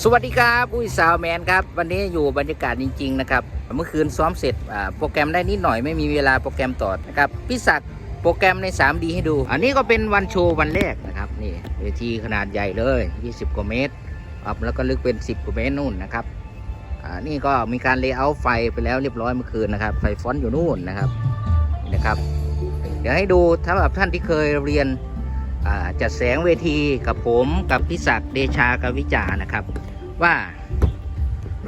สวัสดีครับอุ้ยสาวแมนครับ วันนี้อยู่บรรยากาศจริง ๆ นะครับ เมื่อคืนซ้อมเสร็จโปรแกรมได้นิดหน่อยไม่มีเวลาโปรแกรมต่อนะครับพี่ศักดิ์โปรแกรมใน 3D ให้ดู อันนี้ก็เป็นวันโชว์วันแรกนะครับนี่เวทีขนาดใหญ่เลย 20 กว่าเมตรครับแล้วก็ลึกเป็น 10 กว่าเมตรนู่นนะครับอ่านี่ก็มีการเลเยอร์ไฟไปแล้วเรียบร้อยเมื่อคืนนะครับ ไฟฟอนต์อยู่นู่นนะครับนะครับ เดี๋ยวให้ดูสำหรับท่านที่เคยเรียน จัดแสงเวทีกับผมกับพี่ศักเดชากบวิจานะครับ ว่า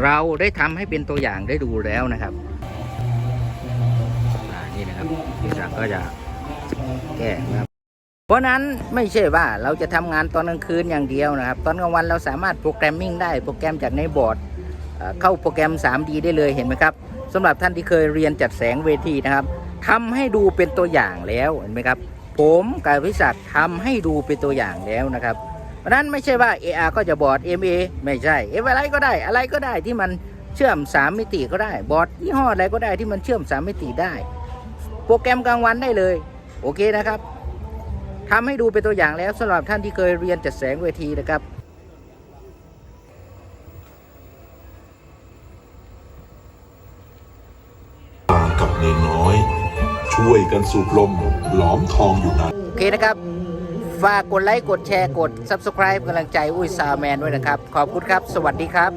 เราได้ทำให้เป็นตัวอย่างได้ดูแล้วนะครับนี่นะครับพี่ศักก็จะแก้นะครับเพราะนั้นไม่ใช่ว่าเราจะทำงานตอนกลางคืนอย่างเดียวนะครับ ตอนกลางวันเราสามารถโปรแกรมมิ่งได้โปรแกรมจากในบอร์ดเอ่อเข้าโปรแกรม 3D ได้เลยเห็นไหมครับสำหรับท่านที่เคยเรียนจัดแสงเวทีนะครับทำให้ดูเป็นตัวอย่างแล้วเห็นไหมครับ ผมกับพิศักดิ์ทำให้ดูเป็นตัวอย่างแล้วนะครับเพราะนั้นไม่ใช่ว่า AR ก็จะบอร์ด MA ไม่ใช่เออะไรก็ได้อะไรก็ได้ที่มันเชื่อม 3 มิติก็ได้บอร์ดยี่ห้ออะไรก็ได้ที่มันเชื่อม 3 มิติได้ โปรแกรมกลางวันได้เลย โอเคนะครับทำให้ดูเป็นตัวอย่างแล้วสำหรับท่านที่เคยเรียนจัดแสงเวทีนะครับตากับเนนน้อย ช่วยกันสูบลมหลอมทองอยู่นานโอเคนะครับฝากกดไลค์ กดแชร์ กด Subscribe กำลังใจ อุ้ยซาวแมนด้วยนะครับ ขอบคุณครับ สวัสดีครับ